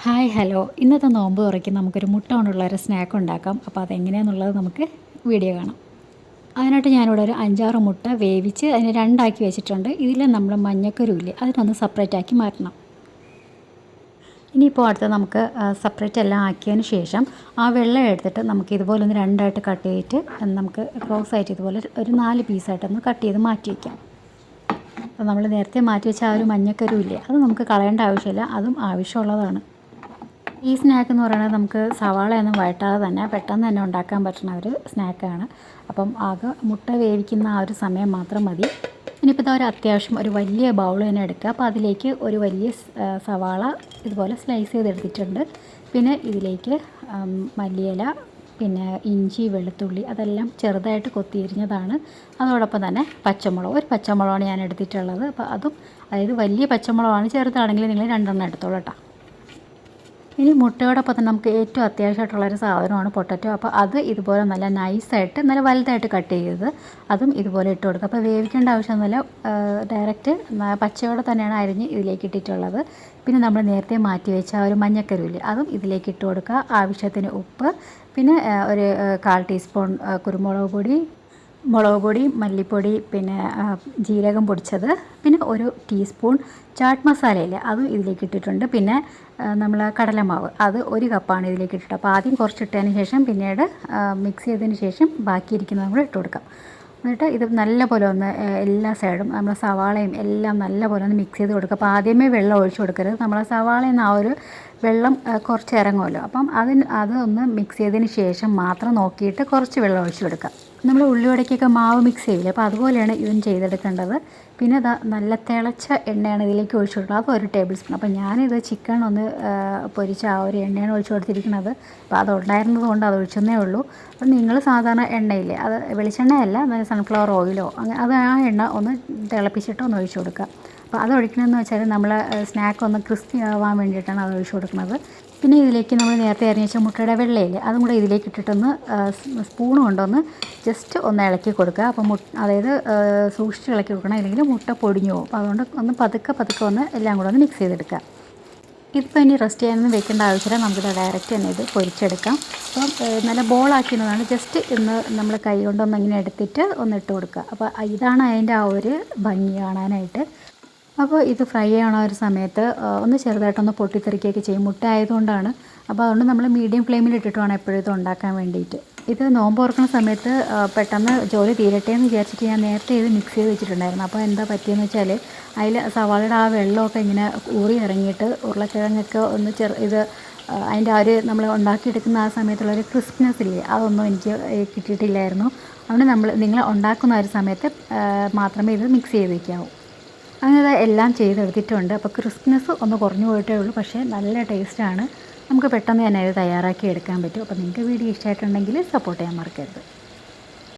Hi hello. ഇന്നത്തെ നോമ്പ് തുറയ്ക്ക് നമുക്കൊരു മുട്ട കൊണ്ടുള്ള ഒരു സ്നാക്ക് ഉണ്ടാക്കാം. അപ്പോൾ അതെങ്ങനെയാണെന്നുള്ളത് നമുക്ക് വീഡിയോ കാണാം. അതിനായിട്ട് ഞാനിവിടെ ഒരു അഞ്ചാറ് മുട്ട വേവിച്ച് അതിനെ രണ്ടാക്കി വെച്ചിട്ടുണ്ട്. ഇതിൽ നമ്മൾ മഞ്ഞക്കരുവില്ലേ അതിനൊന്ന് സെപ്പറേറ്റ് ആക്കി മാറ്റണം. ഇനിയിപ്പോൾ അടുത്ത് നമുക്ക് സെപ്പറേറ്റ് എല്ലാം ആക്കിയതിന് ശേഷം ആ വെള്ളം എടുത്തിട്ട് നമുക്ക് ഇതുപോലെ ഒന്ന് രണ്ടായിട്ട് കട്ട് ചെയ്തിട്ട് നമുക്ക് ക്രോസ് ആയിട്ട് ഇതുപോലെ ഒരു നാല് പീസായിട്ടൊന്ന് കട്ട് ചെയ്ത് മാറ്റി വയ്ക്കാം അപ്പോൾ നമ്മൾ നേരത്തെ മാറ്റി വെച്ച ആ ഒരു മഞ്ഞക്കരുവില്ലേ അത് നമുക്ക് കളയേണ്ട ആവശ്യമില്ല. അതും ആവശ്യമുള്ളതാണ്. ഈ സ്നാക്ക് എന്ന് പറയുന്നത് നമുക്ക് സവാളയൊന്നും വഴറ്റാതെ തന്നെ പെട്ടെന്ന് തന്നെ ഉണ്ടാക്കാൻ പറ്റുന്ന ഒരു സ്നാക്കാണ് അപ്പം ആകെ മുട്ട വേവിക്കുന്ന ആ ഒരു സമയം മാത്രം മതി. ഇനിയിപ്പോൾ ഒരു അത്യാവശ്യം ഒരു വലിയ ബൗൾ തന്നെ എടുക്കുക. അപ്പോൾ അതിലേക്ക് ഒരു വലിയ സവാള ഇതുപോലെ സ്ലൈസ് ചെയ്തെടുത്തിട്ടുണ്ട്. പിന്നെ ഇതിലേക്ക് മല്ലിയില പിന്നെ ഇഞ്ചി വെളുത്തുള്ളി അതെല്ലാം ചെറുതായിട്ട് കൊത്തിയിരിഞ്ഞതാണ് അതോടൊപ്പം തന്നെ പച്ചമുളക് ഒരു പച്ചമുളകാണ് ഞാൻ എടുത്തിട്ടുള്ളത്. അപ്പോൾ അതും അതായത് വലിയ പച്ചമുളകാണ് ചെറുതാണെങ്കിൽ നിങ്ങൾ രണ്ടെണ്ണം എടുത്തോളൂ കേട്ടോ. ഇനി മുട്ടയോടൊപ്പം തന്നെ നമുക്ക് ഏറ്റവും അത്യാവശ്യമായിട്ടുള്ളൊരു സാധനമാണ് പൊട്ടറ്റോ. അപ്പോൾ അത് ഇതുപോലെ നല്ല നൈസായിട്ട് നല്ല വലുതായിട്ട് കട്ട് ചെയ്തത് അതും ഇതുപോലെ ഇട്ട് കൊടുക്കുക. അപ്പോൾ വേവിക്കേണ്ട ആവശ്യമൊന്നുമില്ല. ഡയറക്റ്റ് പച്ചയോടെ തന്നെയാണ് അരിഞ്ഞ് ഇതിലേക്ക് ഇട്ടിട്ടുള്ളത്. പിന്നെ നമ്മൾ നേരത്തെ മാറ്റി വെച്ച ഒരു മഞ്ഞക്കരുവിൽ അതും ഇതിലേക്ക് ഇട്ട് കൊടുക്കുക. ആവശ്യത്തിന് ഉപ്പ് പിന്നെ ഒരു കാൽ ടീസ്പൂൺ കുരുമുളക് പൊടി മുളക് പൊടി മല്ലിപ്പൊടി പിന്നെ ജീരകം പൊടിച്ചത് പിന്നെ ഒരു ടീസ്പൂൺ ചാട്ട് മസാലയില്ലേ അതും ഇതിലേക്ക് ഇട്ടിട്ടുണ്ട്. പിന്നെ നമ്മൾ കടലമാവ്. അത് ഒരു കപ്പാണ് ഇതിലേക്ക് ഇട്ടിട്ട്. അപ്പോൾ ആദ്യം കുറച്ചിട്ടതിന് ശേഷം പിന്നീട് മിക്സ് ചെയ്തതിന് ശേഷം ബാക്കി ബാക്കിയിരിക്കുന്നത് നമ്മൾ ഇട്ട് കൊടുക്കാം. എന്നിട്ട് ഇത് നല്ലപോലെ ഒന്ന് എല്ലാ സൈഡും നമ്മളെ സവാളയും എല്ലാം നല്ലപോലെ ഒന്ന് മിക്സ് ചെയ്ത് കൊടുക്കുക. അപ്പോൾ ആദ്യമേ വെള്ളം ഒഴിച്ചു കൊടുക്കരുത്. നമ്മളെ സവാളയിൽ നിന്ന് ആ ഒരു വെള്ളം കുറച്ച് ഇറങ്ങുമല്ലോ. അപ്പം അതിന് അതൊന്ന് മിക്സ് ചെയ്തതിന് ശേഷം മാത്രം നോക്കിയിട്ട് കുറച്ച് വെള്ളം ഒഴിച്ചു കൊടുക്കുക. നമ്മൾ ഉള്ളിവടയ്ക്കൊക്കെ മാവ് മിക്സ് ചെയ്യില്ല അപ്പോൾ അതുപോലെയാണ് ഇതും ചെയ്തെടുക്കേണ്ടത്. പിന്നെ അതാ നല്ല തിളച്ച എണ്ണയാണ് ഇതിലേക്ക് ഒഴിച്ചു അത് ഒരു ടേബിൾ സ്പൂൺ അപ്പോൾ ഞാനിത് ചിക്കൻ ഒന്ന് പൊരിച്ച ആ ഒരു എണ്ണയാണ് ഒഴിച്ചു കൊടുത്തിരിക്കുന്നത്. അപ്പോൾ അത് ഉണ്ടായിരുന്നത് കൊണ്ട് അത് ഒഴിച്ചെന്നേ ഉള്ളൂ. അപ്പോൾ നിങ്ങൾ സാധാരണ എണ്ണയില്ലേ അത് വെളിച്ചെണ്ണയല്ല സൺഫ്ലവർ ഓയിലോ അങ്ങനെ അത് ആ എണ്ണ ഒന്ന് തിളപ്പിച്ചിട്ട് ഒന്ന് ഒഴിച്ചു കൊടുക്കുക. അപ്പോൾ അത് ഒഴിക്കണമെന്ന് വെച്ചാൽ നമ്മൾ സ്നാക്ക് ഒന്ന് ക്രിസ്പി ആവാൻ വേണ്ടിയിട്ടാണ് അത് ഒഴിച്ചു കൊടുക്കുന്നത്. പിന്നെ ഇതിലേക്ക് നമ്മൾ നേരത്തെ അരിഞ്ഞ വെച്ച മുട്ടയുടെ വെള്ളയില്ലേ അതും കൂടെ ഇതിലേക്ക് ഇട്ടിട്ടൊന്ന് സ്പൂൺ കൊണ്ടൊന്ന് ജസ്റ്റ് ഒന്ന് ഇളക്കി കൊടുക്കുക. അപ്പോൾ മുട്ട അതായത് സൂക്ഷിച്ച് ഇളക്കി കൊടുക്കണം. അല്ലെങ്കിൽ മുട്ട പൊടിഞ്ഞു പോകും. അതുകൊണ്ട് ഒന്ന് പതുക്കെ പതുക്കെ ഒന്ന് എല്ലാം കൂടെ ഒന്ന് മിക്സ് ചെയ്തെടുക്കുക. ഇതിപ്പോൾ ഇനി റെസ്റ്റ് ചെയ്യാനൊന്നും വെക്കേണ്ട ആവശ്യമില്ല. നമുക്കിത് ഡയറക്റ്റ് തന്നെ ഇത് പൊരിച്ചെടുക്കാം. അപ്പം നല്ല ബോളാക്കിയതാണ് ജസ്റ്റ് ഇന്ന് നമ്മൾ കൈ കൊണ്ടൊന്ന് ഇങ്ങനെ എടുത്തിട്ട് ഒന്ന് ഇട്ട് കൊടുക്കുക. അപ്പോൾ ഇതാണ് അതിന്റെ ആ ഒരു ഭംഗി കാണാനായിട്ട്. അപ്പോൾ ഇത് ഫ്രൈ ചെയ്യണ ഒരു സമയത്ത് ഒന്ന് ചെറുതായിട്ടൊന്ന് പൊട്ടിത്തെറിക്കുകയൊക്കെ ചെയ്യും. മുട്ട ആയതുകൊണ്ടാണ്. അപ്പോൾ അതുകൊണ്ട് നമ്മൾ മീഡിയം ഫ്ലെയിമിൽ ഇട്ടിട്ട് വേണം എപ്പോഴും ഇത് ഉണ്ടാക്കാൻ വേണ്ടിയിട്ട്. ഇത് നോമ്പ് ഓർക്കുന്ന സമയത്ത് പെട്ടെന്ന് ജോലി തീരട്ടെ എന്ന് വിചാരിച്ചിട്ട് ഞാൻ നേരത്തെ ഇത് മിക്സ് ചെയ്ത് വെച്ചിട്ടുണ്ടായിരുന്നു. അപ്പോൾ എന്താ പറ്റിയെന്ന് വെച്ചാൽ അതിൽ സവാളയുടെ ആ വെള്ളമൊക്കെ ഇങ്ങനെ ഊറി ഇറങ്ങിയിട്ട് ഉരുളക്കിഴങ്ങൊക്കെ ഒന്ന് ചെറു ഇത് അതിന്റെ ആ ഒരു നമ്മൾ ഉണ്ടാക്കിയെടുക്കുന്ന ആ സമയത്തുള്ള ഒരു ക്രിസ്പ്നെസ് ഇല്ലേ അതൊന്നും എനിക്ക് കിട്ടിയിട്ടില്ലായിരുന്നു. അതുകൊണ്ട് നമ്മൾ നിങ്ങൾ ഉണ്ടാക്കുന്ന ഒരു സമയത്ത് മാത്രമേ ഇത് മിക്സ് ചെയ്ത് വയ്ക്കാവൂ അങ്ങനെ എല്ലാം ചെയ്തെടുത്തിട്ടുണ്ട്. അപ്പോൾ ക്രിസ്മസ് ഒന്ന് കുറഞ്ഞു പോയിട്ടേ ഉള്ളൂ. പക്ഷേ നല്ല ടേസ്റ്റാണ്. നമുക്ക് പെട്ടെന്ന് തന്നെ ഇത് തയ്യാറാക്കി എടുക്കാൻ പറ്റും. അപ്പോൾ നിങ്ങൾക്ക് വീഡിയോ ഇഷ്ടമായിട്ടുണ്ടെങ്കിൽ സപ്പോർട്ട് ചെയ്യാൻ മറക്കരുത്.